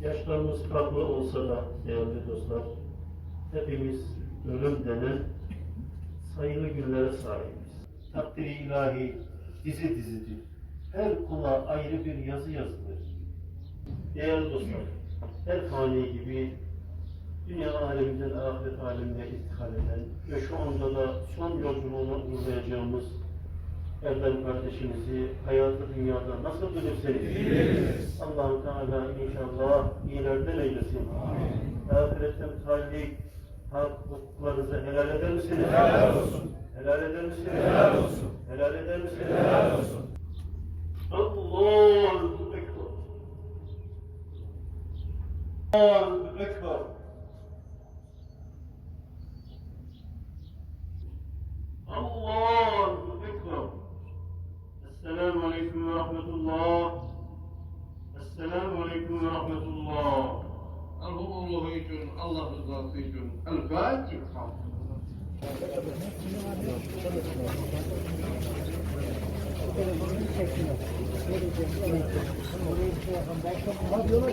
Yaşlarımız farklı olsa da değerli dostlar, hepimiz ölüm denen sayılı günlere sahibiz. Takdiri ilahi dizi dizidir. Her kula ayrı bir yazı yazılır. Değerli dostlar, her fani gibi dünya aleminden ahiret alemine intikal eden ve şu anda da son yolculuğuna uğurlayacağımız Erdem kardeşimizi hayatı dünyada nasıl bilirseniz allah Teala inşallah iyilerden eylesin. Ahirette müteallik hak hukuklarınızı helal eder misiniz? Helal olsun. Helal eder misiniz? Helal olsun. Helal eder misiniz? Helal olsun. Allahu Ekber. Allahu Ekber. Allahu Ekber. Esselamu Aleyküm ve Rahmetullah. Esselamu Aleyküm ve Rahmetullah. Allah için, Allah rızası için. El Fatiha. Abi yola.